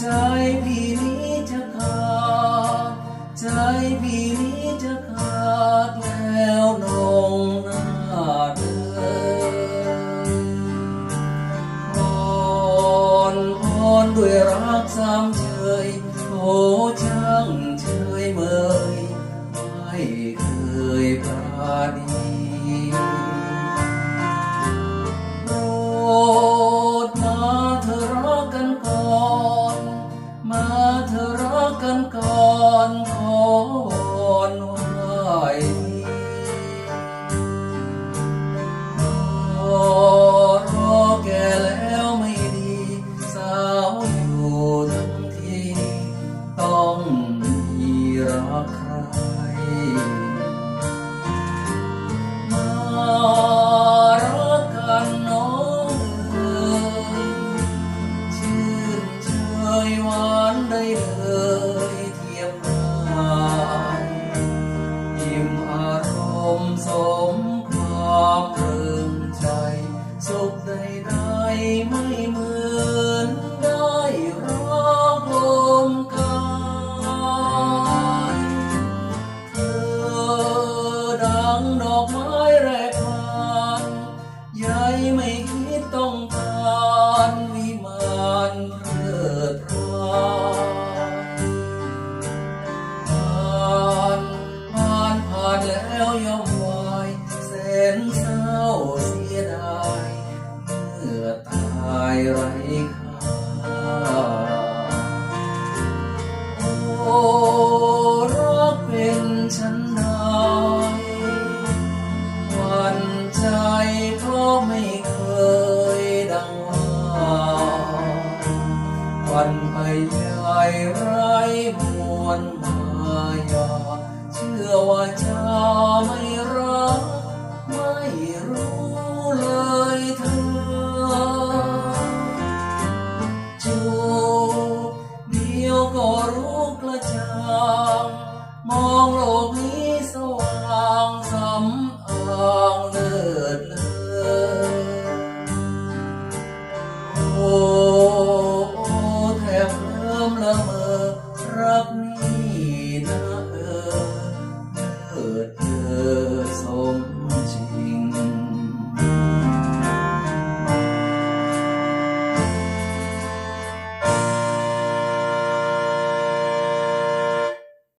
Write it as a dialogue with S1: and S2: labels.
S1: ใจพี่นี้จะขาดใจพี่นี้จะขาดแล้วนองน้าเดินอ่อนอ่อนด้วยรักสามเฉยโอเช กันก่อน dày đôi mắt วันไปใหญ่ไรมวลมายา เชื่อว่าเจ้ไม่รักไม่รู้ rock me.